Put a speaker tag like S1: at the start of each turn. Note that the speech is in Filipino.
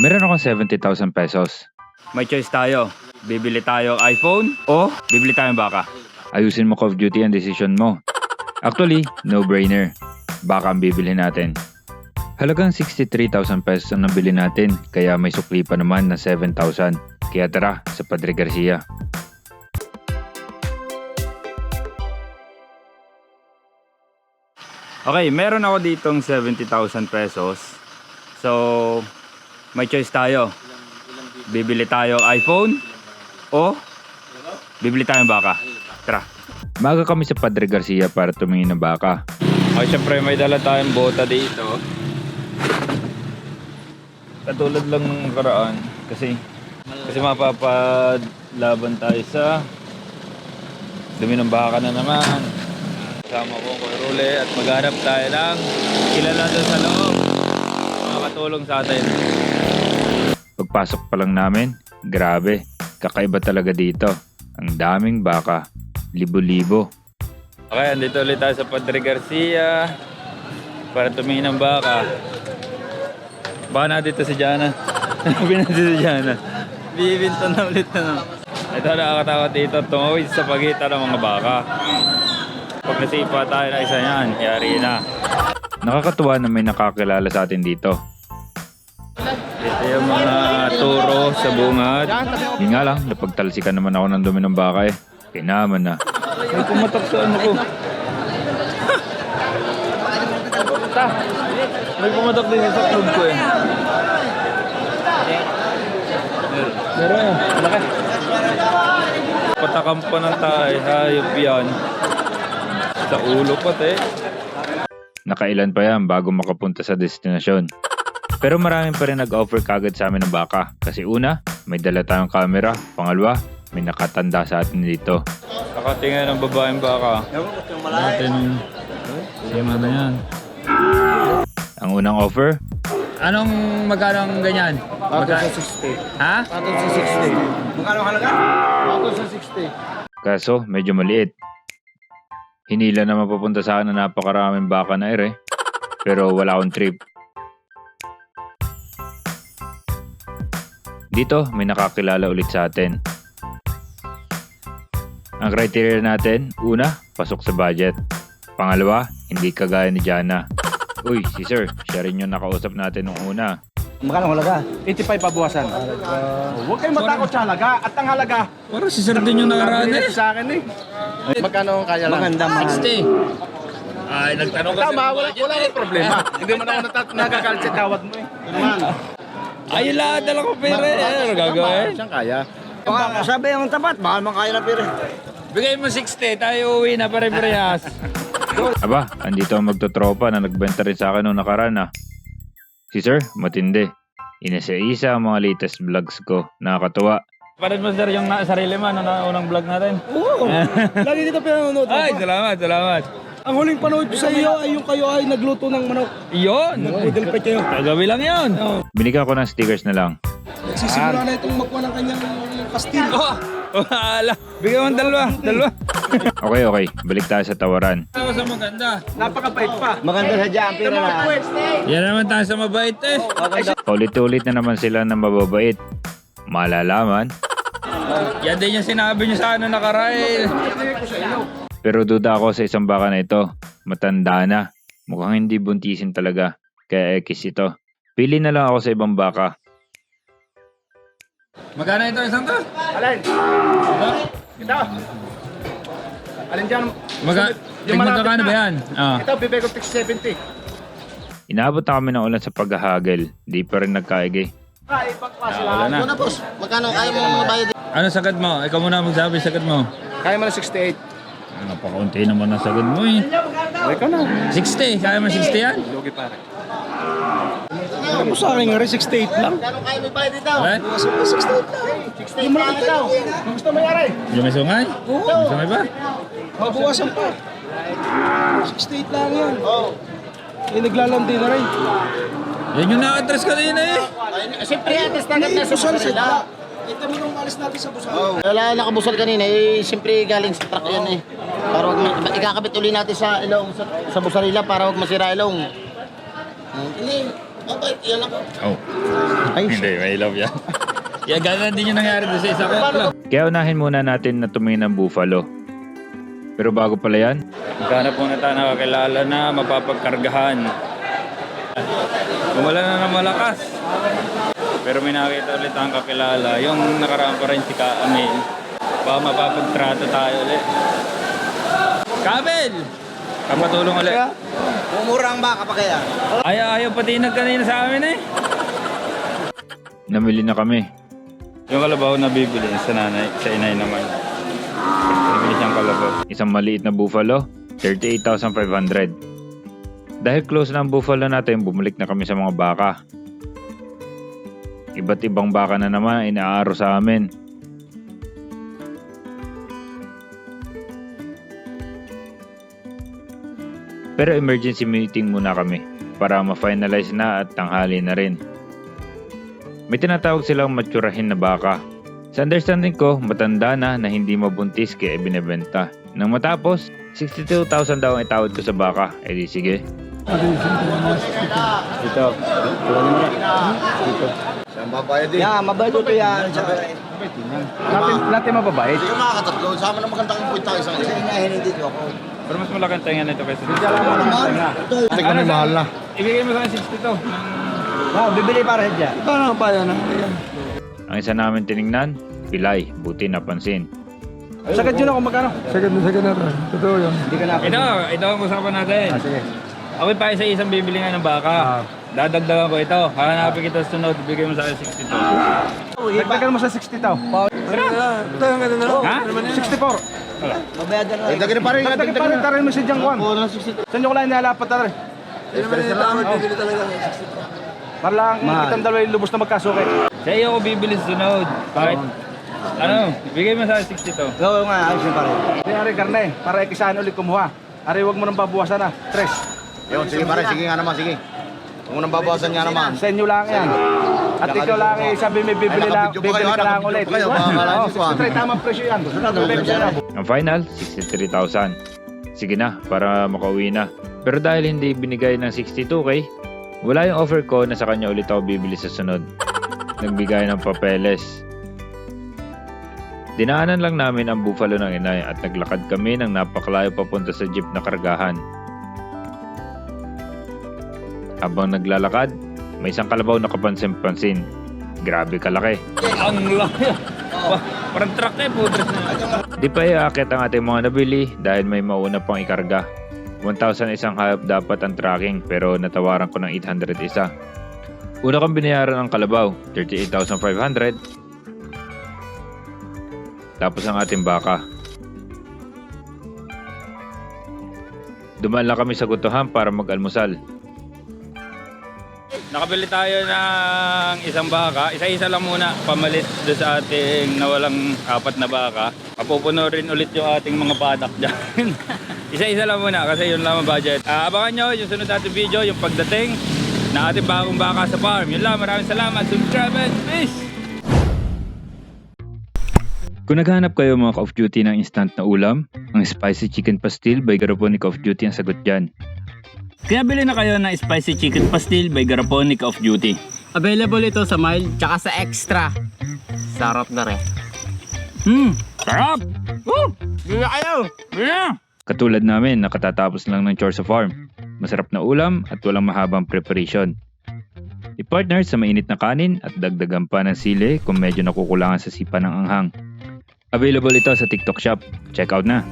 S1: Meron akong 70,000 pesos.
S2: May choice tayo. Bibili tayo iPhone o bibili tayong baka.
S1: Ayusin mo Call of Duty ang decision mo. Actually, no-brainer. Baka ang bibili natin. Halagang 63,000 pesos ang nabili natin, kaya may sukli pa naman na 7,000. Kaya tara sa Padre Garcia.
S2: Okay, meron ako ditong 70,000 pesos. So, may choice tayo. Bibili tayo iPhone o bibili tayong baka. Tara.
S1: Maga kami sa Padre Garcia para tumingin ng baka.
S2: Okay, syempre may dala tayong bota dito. Katulad lang ng karaan kasi kasi mapapalaban tayo sa dumi ng baka na naman. Kasama ko ko Rule at maghanap tayo ng kilala doon sa loob. Makakatulong sa atin.
S1: Pagpasok pa lang namin, grabe, kakaiba talaga dito. Ang daming baka, libo-libo.
S2: Okay, andito ulit tayo sa Padre Garcia para tumingin ng baka. Baka na dito si Jana. Binati si Jana. Bibinta na ulit na. Ito nakakatawa dito, tumawid sa pagitan ng mga baka. Pag nasipa tayo na isa yan, yari na.
S1: Nakakatuwa na may nakakilala sa atin dito.
S2: Yung mga turo sa bungad.
S1: Yun nga lang, napagtalsikan naman ako ng dumi ng baka eh. Kinaman na.
S2: May pumatak sa ano ko. Ta, may pumatak din sa club ko eh. Meron yan, malaki. Patakam pa ng tayo, hayop yan. Sa ulo pati.
S1: Nakailan pa yan bago makapunta sa destinasyon. Pero maraming pa rin nag-offer kagad sa amin ng baka. Kasi una, may dala tayong camera. Pangalawa, may nakatanda sa atin dito.
S2: Nakatingin ng babaeng baka. Natin Sima na yan.
S1: Ang unang offer,
S2: Anong magkano ang ganyan? Magka-
S3: sa 60.
S2: ha?
S3: Patol sa 60. Magkano halaga? Patol sa 60.
S1: kaso medyo maliit. Hinila na mapapunta sa akin na napakaraming baka na ere. Pero wala akong trip. Dito, may nakakilala ulit sa atin. Ang criteria natin, una, pasok sa budget. Pangalawa, hindi kagaya ni Jana. Uy, si Sir, siya rin yung nakausap natin nung una.
S3: Magkano halaga? 85 pabuwasan. Huwag kayong matakot sa halaga. At ang halaga,
S2: Parang si Sir din yung nakaraan eh.
S3: sa akin eh. Magkano ang kaya lang? Maganda man.
S2: 60. Ay, nagtanong kasi.
S3: Tama, wala, wala akong problema. Hindi mo na ako nagagalit sa tawad mo eh.
S2: Ay, lahat dala ko pera. Ano gagawin?
S3: Siyang kaya. Baka sabi ang tapat, baka man kaya na pire.
S2: Bigay mo 60, tayo uwi na pare-parehas.
S1: Aba, andito ang magtotropa na nagbenta rin sa akin nung nakaraan ah. Si Sir, matindi. Inisa-isa ang mga latest vlogs ko. Nakakatuwa.
S2: Parang mo sir yung na, sarili mo, ano na unang vlog natin.
S4: Oo. Lagi kita pinanonood.
S2: Ay, salamat, salamat.
S4: Ang huling panood ko sa iyo ay yung kayo ay nagluto ng manok.
S2: Iyon.
S4: Nagpudel pa kayo.
S2: Gagawin lang yun.
S1: Binigyan ko ng stickers na lang.
S4: Nagsisimula na itong magkuha ng kanyang kastil.
S2: Oh, wala. Bigyan mo ng dalawa, dalawa.
S1: Okay, okay. Balik tayo sa tawaran.
S2: Ako sa maganda.
S3: Napakabait pa. Maganda sa dyan, pira na.
S2: Yan naman tayo sa mabait eh.
S1: Paulit-ulit na naman sila ng mababait. Malalaman.
S2: Yan din yung sinabi niyo sa ano nakarail.
S1: Pero duda ako sa isang baka na ito. Matanda na. Mukhang hindi buntisin talaga. Kaya X ito. Pili na lang ako sa ibang baka.
S2: Magkano ito isang to?
S3: Alin? Ito. Alin dyan?
S2: Maga,
S3: Yung na.
S2: ba yan? Ah.
S3: Ito, bibigay ko 670.
S1: Inabot na kami ng ulan sa paghahagel. Di pa rin nagkaigi.
S3: Ah, ibang klase
S2: Ah, wala
S3: lang.
S2: na.
S3: boss. Magkano kaya mo bayad?
S2: Ano sagad mo? Ikaw muna magsabi sagad mo.
S3: Kaya mo na 68.
S2: Ah, Napakaunti naman ang sagad mo eh.
S3: Ikaw na.
S2: 60, kaya mo 60 yan?
S3: Lugi pare.
S4: Ako sa akin nga rin 68 lang.
S3: Kano kaya mo bayad dito?
S2: Eh?
S3: 68 lang. 68 lang. Ang gusto mo yari?
S2: Yung may sungay?
S4: Oo.
S2: May sungay ba?
S4: Mabuwasan pa. 68 lang yan.
S3: Oo.
S4: Eh, naglalandi na rin.
S2: Yan yung na-address kanina eh.
S3: Siyempre, atas na agad na sa
S4: Busal Kita mo nung alis natin sa busal.
S5: Wala nakabusal kanina, eh, siyempre galing sa truck yan eh. Para wag ma- ikakabit uli natin sa ilong, sa, sa busarila para wag masira ilong.
S4: Hindi.
S5: Mabait, yan lang.
S2: Oh. Hindi, may love yan. Kaya ganun din yung nangyari doon sa isa ko.
S1: Kaya unahin muna natin na tumingin ng buffalo. Pero bago pala yan,
S2: Maghanap muna tayo nakakilala na mapapagkargahan. Gumala na ng malakas. Pero may nakita ulit ang kakilala. Yung nakaraan pa rin si Kaamil. Baka mapapagtrato tayo ulit. Kamil! Kapatulong ulit.
S5: Mumura ang baka pa kaya.
S2: Ayaw, ayaw patinag kanina sa amin eh.
S1: namili na kami.
S2: Yung kalabaw na bibili sa nanay, sa inay naman. Bibili siyang kalabaw.
S1: Isang maliit na buffalo, 38,500. Dahil close na ang buffalo natin, bumalik na kami sa mga baka. Iba't ibang baka na naman inaaro sa amin. Pero emergency meeting muna kami para ma-finalize na at tanghali na rin. May tinatawag silang matsurahin na baka sa understanding ko, matanda na na hindi mabuntis kaya binebenta. Nang matapos, 62,000 daw ang itawad ko sa baka. Eh di sige.
S2: Ito.
S5: Yeah, mabait ito yan.
S3: Natin, natin mababait.
S6: Hindi ka makakatatlo. Sama na magandang point tayo sa
S5: Kasi
S6: kanila.
S5: inahin hindi ko ako.
S2: Pero mas malaki ang tenga nito kaysa dito.
S6: Tingnan mo, mahal na.
S2: Ibigay mo sa akin 62.
S5: Wow, bibili para dyan.
S1: Ang isa namin tiningnan, pilay. Buti napansin.
S3: Sagad yun ako magkano?
S5: Hindi ka na
S2: Ito, ito ang usapan natin.
S3: Ah, sige.
S2: Ako pa isa isang bibili nga ng baka. Dadagdagan ko ito. Hanapin kita sa sunod, bigay mo sa akin 62.
S3: Dagdagan mo sa 60 tao.
S2: Ha?
S3: 64.
S5: Mabayadan na.
S6: Eh, dagdag pa rin.
S3: Dagdagan pa rin tarin mo si Jang Juan. Saan nyo ko lang nilalapat na rin? Para lang kitang dalawa yung lubos na magkasuki.
S2: Sa iyo ako bibili sa sunod. Bakit? Ano? Bigay mo sa akin 62.
S5: Oo nga, ayos yung pare.
S3: Hindi, Ari Karne, para ikisahan ulit kumuha. Ari, wag mo nang babawasan na. Tres.
S6: Yun, sige pare. Sige nga naman, sige. Mo nang babawasan nga naman.
S3: Sa inyo lang yan. At ikaw lang eh, sabi may bibili
S6: Ay,
S3: lang,
S6: nakabidyo pa
S3: bibili
S6: kayo,
S3: ka lang
S6: nakabidyo
S3: ulit.
S6: pa kayo, baka akala
S3: Oo,
S6: niyo, Juan.
S3: 63, tamang presyo yan.
S1: Ang final, 63,000. Sige na, para makauwi na. Pero dahil hindi binigay ng 62k, wala yung offer ko na sa kanya ulit ako bibili sa sunod. Nagbigay ng papeles. Dinaanan lang namin ang buffalo ng inay at naglakad kami ng napakalayo papunta sa jeep na kargahan. Habang naglalakad, may isang kalabaw na kapansin-pansin. Grabe kalaki.
S2: Ang laki. Pa- Parang truck eh, na.
S1: Di pa iaakit ang ating mga nabili dahil may mauna pang ikarga. 1,000 isang hayop dapat ang tracking pero natawaran ko ng 800 isa. Una kong binayaran ang kalabaw, 38,500. Tapos ang ating baka. Dumaan lang kami sa gutuhan para mag-almusal.
S2: Nakabili tayo ng isang baka. Isa-isa lang muna. Pamalit doon sa ating nawalang apat na baka. Papupuno rin ulit yung ating mga padak dyan. Isa-isa lang muna kasi yun lang ang budget. Ah, abangan nyo yung sunod natin video, yung pagdating na ating bagong baka sa farm. Yun lang, maraming salamat. Subscribe and peace!
S1: Kung naghahanap kayo mga Call of Duty ng instant na ulam, ang Spicy Chicken Pastil by Garapon ni Call of Duty ang sagot dyan.
S2: Kaya bili na kayo ng Spicy Chicken Pastil by Garaponic of Duty.
S7: Available ito sa mild tsaka sa extra. Sarap na rin.
S2: Hmm, sarap! Woo! Bili na kayo! Bili na!
S1: Katulad namin, nakatatapos lang ng chores sa farm. Masarap na ulam at walang mahabang preparation. I-partner sa mainit na kanin at dagdagan pa ng sili kung medyo nakukulangan sa sipa ng anghang. Available ito sa TikTok shop. Check out na!